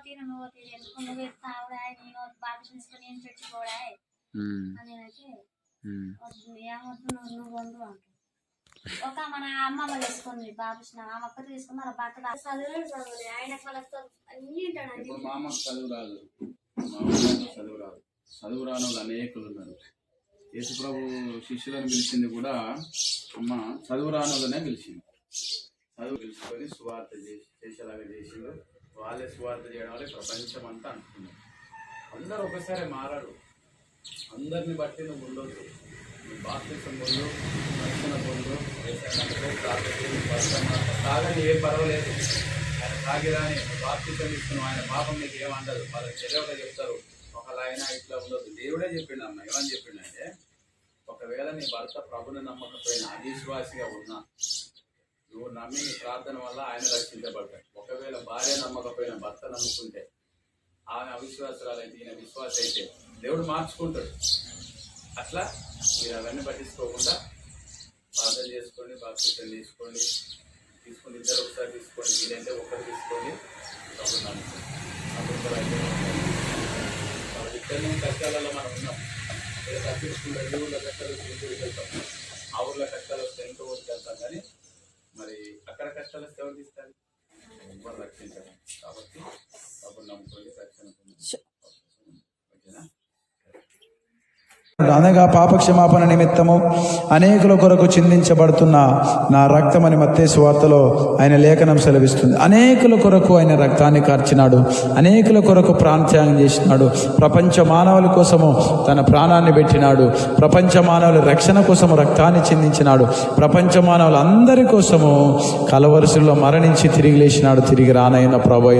తీరు నువ్వు తీరు ఎందుకు నువ్వు ఎత్తావుడా నేను బాగా చూసుకొని ఏం చచ్చిపోడా అని ఏమొద్దు నువ్వు నువ్వు వండు అంట ఒక మన అమ్మమ్మ తీసుకుంది బాబు ఆమె ఒక్కటి తీసుకుని మన భర్త చదువులు చదువులే ఆయన వాళ్ళతో అన్ని ఉంటాడు ఇప్పుడు మా అమ్మకు చదువు రాదు మా అమ్మకు చదువు రాదు చదువు రాని వాళ్ళు అనేకులు ఉన్నారు యేసుప్రభు శిష్యులను పిలిచింది కూడా అమ్మ చదువు రాని వాళ్ళనే పిలిచింది చదువు పిలుచుకొని సువార్త చేసి చేసేలాగా చేసిండు వాళ్ళే స్వార్థ చేయడం వల్ల ప్రపంచం అంతా అంటున్నారు అందరూ ఒకసారి మారారు. అందరిని బట్టి నువ్వు ఉండొద్దు. నువ్వు బాప్తిసం పొందు రక్షణ పొందు. వేసానంటే తాగని ఏం పర్వాలేదు. ఆయన తాగిరాని బాప్తిసం ఇస్తున్నావు ఆయన పాపం నీకు ఏమండదు వాళ్ళకి తెలియక చెప్తారు ఒకవేళ ఆయన ఇట్లా ఉండదు దేవుడే చెప్పిండు అమ్మ ఏమని చెప్పిండంటే ఒకవేళ నీ భర్త ప్రభుని నమ్మకపోయినా అవిశ్వాసిగా ఉన్నా నువ్వు నమ్మి ప్రార్థన వల్ల ఆయన రక్షించబడ్డాడు. ఒకవేళ భార్య నమ్మకపోయినా భర్త నమ్ముకుంటే ఆమె అవిశ్వాసరాలైతే ఈయన విశ్వాస అయితే దేవుడు మార్చుకుంటాడు. అట్లా మీరు అవన్నీ పట్టించుకోకుండా ప్రార్థన చేసుకోండి బాప్తిష్టం తీసుకోండి తీసుకొని ఇద్దరు ఒకసారి తీసుకోండి వీలైతే ఒకరు తీసుకోండి అప్పుడు నమ్ముకోండి కాబట్టి కష్టాలలో మనం ఉన్నాం. తప్పించుకుంటే దేవుళ్ళ కష్టాలు తీసుకుని వెళ్తాం. కష్టాలు వస్తే ఎవరు తీస్తారు? రక్షించారు. కాబట్టి అప్పుడు నమ్ముకోండి అనగా పాపక్షమాపణ నిమిత్తము అనేకుల కొరకు చిందించబడుతున్న నా రక్తం అని మత్తేసు వార్తలో ఆయన లేఖనం సెలవిస్తుంది. అనేకుల కొరకు ఆయన రక్తాన్ని కార్చినాడు. అనేకుల కొరకు ప్రాణత్యాగం చేసినాడు. ప్రపంచ మానవుల కోసము తన ప్రాణాన్ని పెట్టినాడు. ప్రపంచ మానవుల రక్షణ కోసము రక్తాన్ని చిందించినాడు. ప్రపంచ మానవులందరి కోసము కలవరుసల్లో మరణించి తిరిగి లేచినాడు. తిరిగి రానైన ప్రభు